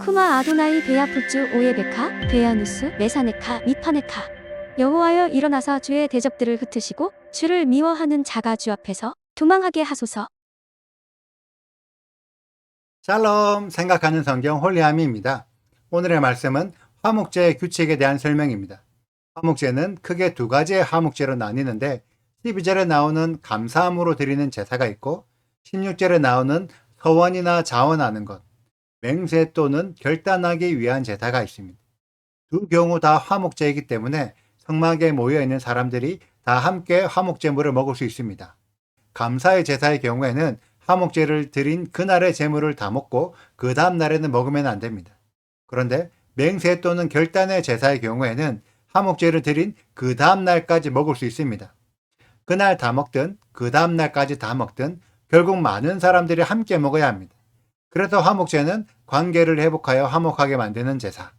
쿠마 아도나이 베야푸츠 오예베카 베야누스 메사네카 미파네카 여호와여 일어나사 주의 대적들을 흩으시고 주를 미워하는 자가 주 앞에서 도망하게 하소서 샬롬 생각하는 성경 홀리아미입니다. 오늘의 말씀은 화목제의 규칙에 대한 설명입니다. 화목제는 크게 두 가지의 화목제로 나뉘는데 12절에 나오는 감사함으로 드리는 제사가 있고 16절에 나오는 서원이나 자원하는 것, 맹세 또는 결단하기 위한 제사가 있습니다. 두 경우 다 화목제이기 때문에 성막에 모여 있는 사람들이 다 함께 화목제물을 먹을 수 있습니다. 감사의 제사의 경우에는 화목제를 드린 그날의 제물을 다 먹고 그 다음 날에는 먹으면 안 됩니다. 그런데 맹세 또는 결단의 제사의 경우에는 화목제를 드린 그 다음 날까지 먹을 수 있습니다. 그날 다 먹든 그 다음 날까지 다 먹든 결국 많은 사람들이 함께 먹어야 합니다. 그래서 화목제는 관계를 회복하여 화목하게 만드는 제사.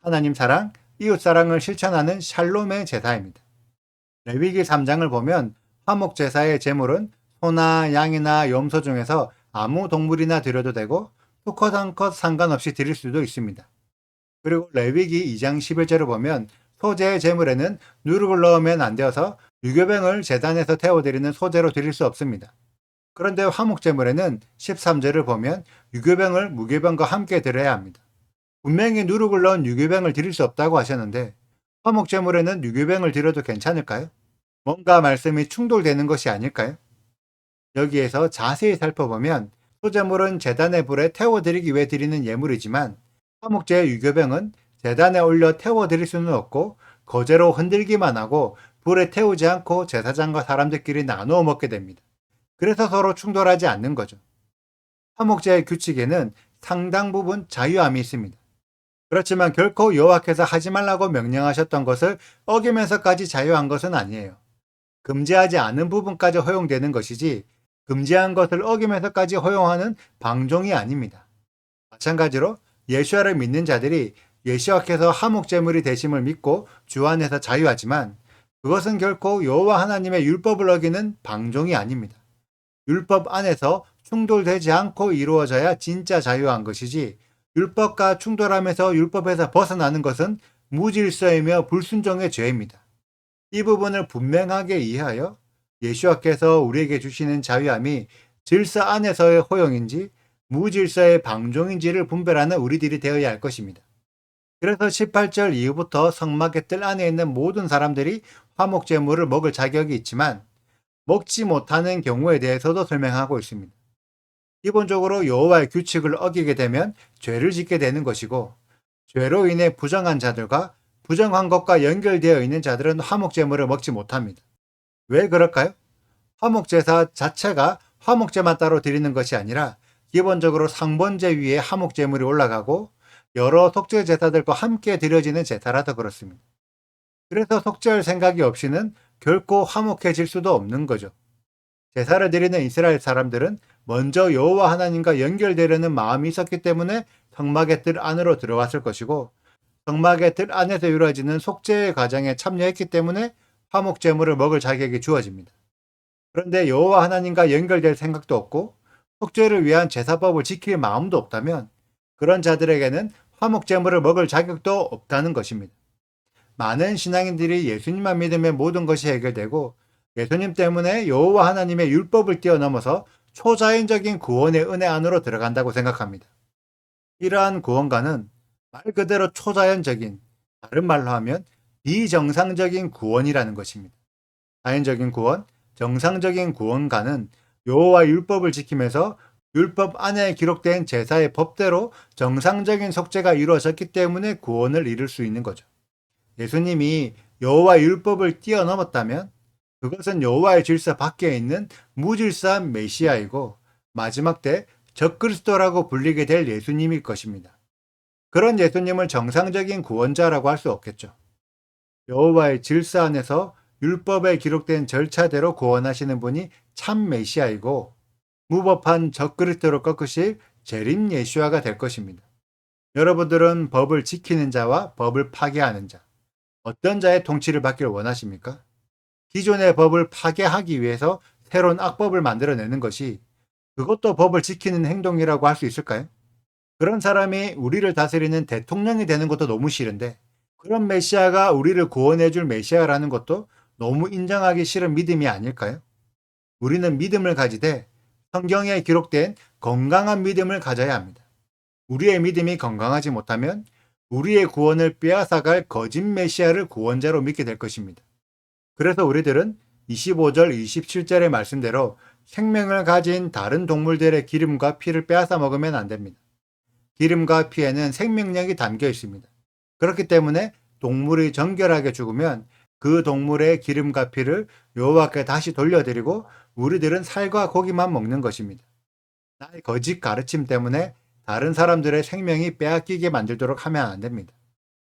하나님 사랑, 이웃 사랑을 실천하는 샬롬의 제사입니다. 레위기 3장을 보면 화목 제사의 제물은 소나 양이나 염소 중에서 아무 동물이나 드려도 되고 수컷 한컷 상관없이 드릴 수도 있습니다. 그리고 레위기 2장 11절을 보면 소재의 제물에는 누룩을 넣으면 안 되어서 유교병을 재단에서 태워드리는 소재로 드릴 수 없습니다. 그런데 화목 제물에는 13절을 보면 유교병을 무교병과 함께 드려야 합니다. 분명히 누룩을 넣은 유교병을 드릴 수 없다고 하셨는데 화목 제물에는 유교병을 드려도 괜찮을까요? 뭔가 말씀이 충돌되는 것이 아닐까요? 여기에서 자세히 살펴보면 소제물은 재단의 불에 태워드리기 위해 드리는 예물이지만 화목제의 유교병은 재단에 올려 태워드릴 수는 없고 거제로 흔들기만 하고 불에 태우지 않고 제사장과 사람들끼리 나누어 먹게 됩니다. 그래서 서로 충돌하지 않는 거죠. 화목제의 규칙에는 상당 부분 자유함이 있습니다. 그렇지만 결코 여호와께서 하지 말라고 명령하셨던 것을 어기면서까지 자유한 것은 아니에요. 금지하지 않은 부분까지 허용되는 것이지 금지한 것을 어기면서까지 허용하는 방종이 아닙니다. 마찬가지로 예수와를 믿는 자들이 예수와께서 하목제물이 되심을 믿고 주 안에서 자유하지만 그것은 결코 여호와 하나님의 율법을 어기는 방종이 아닙니다. 율법 안에서 충돌되지 않고 이루어져야 진짜 자유한 것이지 율법과 충돌하면서 율법에서 벗어나는 것은 무질서이며 불순종의 죄입니다. 이 부분을 분명하게 이해하여 예수와께서 우리에게 주시는 자유함이 질서 안에서의 허용인지 무질서의 방종인지를 분별하는 우리들이 되어야 할 것입니다. 그래서 18절 이후부터 성막의 뜰 안에 있는 모든 사람들이 화목제물을 먹을 자격이 있지만 먹지 못하는 경우에 대해서도 설명하고 있습니다. 기본적으로 여호와의 규칙을 어기게 되면 죄를 짓게 되는 것이고 죄로 인해 부정한 자들과 부정한 것과 연결되어 있는 자들은 화목제물을 먹지 못합니다. 왜 그럴까요? 화목제사 자체가 화목제만 따로 드리는 것이 아니라 기본적으로 상번제 위에 화목제물이 올라가고 여러 속죄 제사들과 함께 드려지는 제사라서 그렇습니다. 그래서 속죄할 생각이 없이는 결코 화목해질 수도 없는 거죠. 제사를 드리는 이스라엘 사람들은 먼저 여호와 하나님과 연결되려는 마음이 있었기 때문에 성막의 뜰 안으로 들어왔을 것이고 성막의 뜰 안에서 이루어지는 속죄의 과정에 참여했기 때문에 화목 제물을 먹을 자격이 주어집니다. 그런데 여호와 하나님과 연결될 생각도 없고 속죄를 위한 제사법을 지킬 마음도 없다면 그런 자들에게는 화목 제물을 먹을 자격도 없다는 것입니다. 많은 신앙인들이 예수님만 믿으면 모든 것이 해결되고 예수님 때문에 여호와 하나님의 율법을 뛰어넘어서 초자연적인 구원의 은혜 안으로 들어간다고 생각합니다. 이러한 구원과는 말 그대로 초자연적인, 다른 말로 하면 비정상적인 구원이라는 것입니다. 자연적인 구원, 정상적인 구원과는 여호와 율법을 지키면서 율법 안에 기록된 제사의 법대로 정상적인 속죄가 이루어졌기 때문에 구원을 이룰 수 있는 거죠. 예수님이 여호와 율법을 뛰어넘었다면 그것은 여호와의 질서 밖에 있는 무질서한 메시아이고 마지막 때 적그리스도라고 불리게 될 예수님일 것입니다. 그런 예수님을 정상적인 구원자라고 할 수 없겠죠. 여호와의 질서 안에서 율법에 기록된 절차대로 구원하시는 분이 참 메시아이고 무법한 적그리스도로 꺾으실 재림 예수아가 될 것입니다. 여러분들은 법을 지키는 자와 법을 파괴하는 자, 어떤 자의 통치를 받기를 원하십니까? 기존의 법을 파괴하기 위해서 새로운 악법을 만들어내는 것이 그것도 법을 지키는 행동이라고 할 수 있을까요? 그런 사람이 우리를 다스리는 대통령이 되는 것도 너무 싫은데 그런 메시아가 우리를 구원해 줄 메시아라는 것도 너무 인정하기 싫은 믿음이 아닐까요? 우리는 믿음을 가지되 성경에 기록된 건강한 믿음을 가져야 합니다. 우리의 믿음이 건강하지 못하면 우리의 구원을 빼앗아갈 거짓 메시아를 구원자로 믿게 될 것입니다. 그래서 우리들은 25절, 27절의 말씀대로 생명을 가진 다른 동물들의 기름과 피를 빼앗아 먹으면 안 됩니다. 기름과 피에는 생명력이 담겨 있습니다. 그렇기 때문에 동물이 정결하게 죽으면 그 동물의 기름과 피를 여호와께 다시 돌려드리고 우리들은 살과 고기만 먹는 것입니다. 나의 거짓 가르침 때문에 다른 사람들의 생명이 빼앗기게 만들도록 하면 안 됩니다.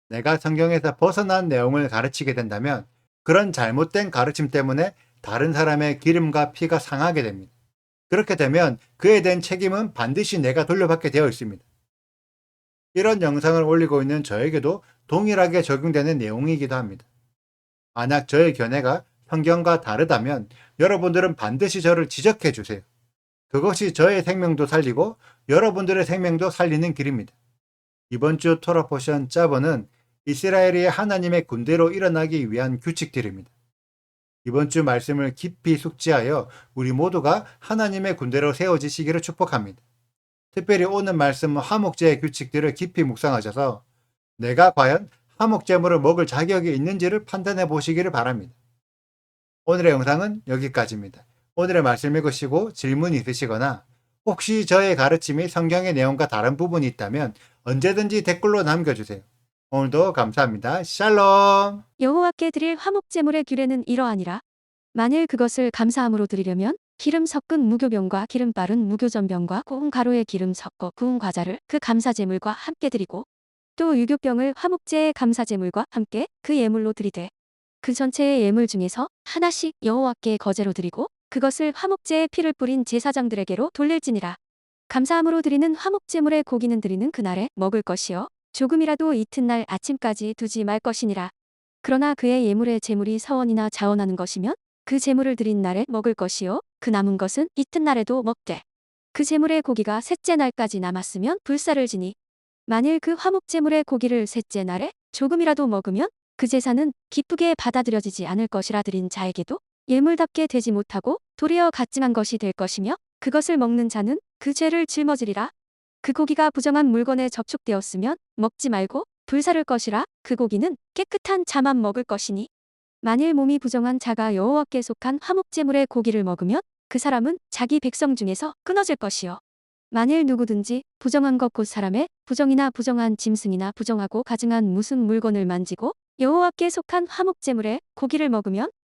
내가 성경에서 벗어난 내용을 가르치게 된다면 그런 잘못된 가르침 때문에 다른 사람의 기름과 피가 상하게 됩니다. 그렇게 되면 그에 대한 책임은 반드시 내가 돌려받게 되어 있습니다. 이런 영상을 올리고 있는 저에게도 동일하게 적용되는 내용이기도 합니다. 만약 저의 견해가 성경과 다르다면 여러분들은 반드시 저를 지적해 주세요. 그것이 저의 생명도 살리고 여러분들의 생명도 살리는 길입니다. 이번 주 토라 포션 짜버는 이스라엘이 하나님의 군대로 일어나기 위한 규칙들입니다. 이번 주 말씀을 깊이 숙지하여 우리 모두가 하나님의 군대로 세워지시기를 축복합니다. 특별히 오늘 말씀 화목제의 규칙들을 깊이 묵상하셔서 내가 과연 화목제물을 먹을 자격이 있는지를 판단해 보시기를 바랍니다. 오늘의 영상은 여기까지입니다. 오늘의 말씀 읽으시고 질문이 있으시거나 혹시 저의 가르침이 성경의 내용과 다른 부분이 있다면 언제든지 댓글로 남겨주세요. 오늘도 감사합니다. 샬롬! 여호와께 드릴 화목제물의 규례는 이러하니라. 만일 그것을 감사함으로 드리려면 기름 섞은 무교병과 기름 바른 무교전병과 고운 가루에 기름 섞어 구운 과자를 그 감사제물과 함께 드리고 또 유교병을 화목제의 감사제물과 함께 그 예물로 드리되 그 전체의 예물 중에서 하나씩 여호와께 거제로 드리고 그것을 화목제의 피를 뿌린 제사장들에게로 돌릴지니라. 감사함으로 드리는 화목제물의 고기는 드리는 그날에 먹을 것이요 조금이라도 이튿날 아침까지 두지 말 것이니라. 그러나 그의 예물의 제물이 서원이나 자원하는 것이면 그 제물을 드린 날에 먹을 것이요 그 남은 것은 이튿날에도 먹되 그 제물의 고기가 셋째 날까지 남았으면 불사를 지니 만일 그 화목 제물의 고기를 셋째 날에 조금이라도 먹으면 그 제사는 기쁘게 받아들여지지 않을 것이라 드린 자에게도 예물답게 되지 못하고 도리어 가증한 것이 될 것이며 그것을 먹는 자는 그 죄를 짊어지리라. 그 고기가 부정한 물건에 접촉되었으면 먹지 말고 불사를 것이라. 그 고기는 깨끗한 자만 먹을 것이니. 만일 몸이 부정한 자가 여호와께 속한 화목제물의 고기를 먹으면 그 사람은 자기 백성 중에서 끊어질 것이요. 만일 누구든지 부정한 것 곧 사람의 부정이나 부정한 짐승이나 부정하고 가증한 무슨 물건을 만지고 여호와께 속한 화목제물의 고기를 먹으면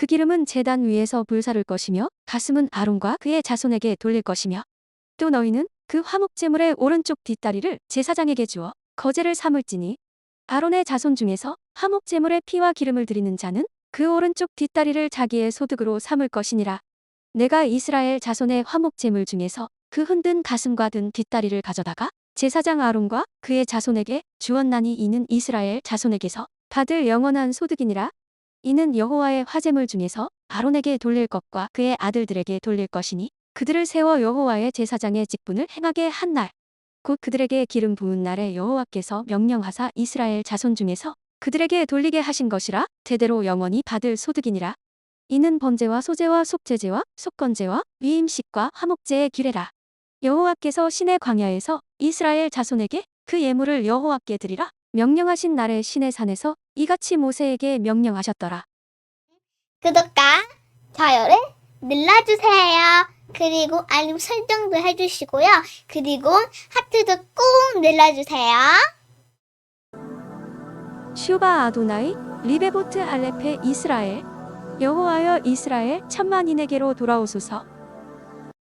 그 기름은 제단 위에서 불사를 것이며 가슴은 아론과 그의 자손에게 돌릴 것이며 또 너희는 그 화목제물의 오른쪽 뒷다리를 제사장에게 주어 거제를 삼을지니 아론의 자손 중에서 화목제물의 피와 기름을 드리는 자는 그 오른쪽 뒷다리를 자기의 소득으로 삼을 것이니라. 내가 이스라엘 자손의 화목제물 중에서 그 흔든 가슴과 든 뒷다리를 가져다가 제사장 아론과 그의 자손에게 주었나니 이는 이스라엘 자손에게서 받을 영원한 소득이니라. 이는 여호와의 화제물 중에서 아론에게 돌릴 것과 그의 아들들에게 돌릴 것이니 그들을 세워 여호와의 제사장의 직분을 행하게 한 날. 곧 그들에게 기름 부은 날에 여호와께서 명령하사 이스라엘 자손 중에서 그들에게 돌리게 하신 것이라 대대로 영원히 받을 소득이니라. 이는 번제와 소제와 속제제와 속건제와 위임식과 화목제의 규례라. 여호와께서 신의 광야에서 이스라엘 자손에게 그 예물을 여호와께 드리라. 명령하신 날에 신의 산에서 이같이 모세에게 명령하셨더라. 구독과 좋아요를 눌러주세요. 그리고 알림 설정도 해주시고요. 그리고 하트도 꼭 눌러주세요. 슈바 아도나이 리베보트 알레페 이스라엘 여호와여 이스라엘 천만인에게로 돌아오소서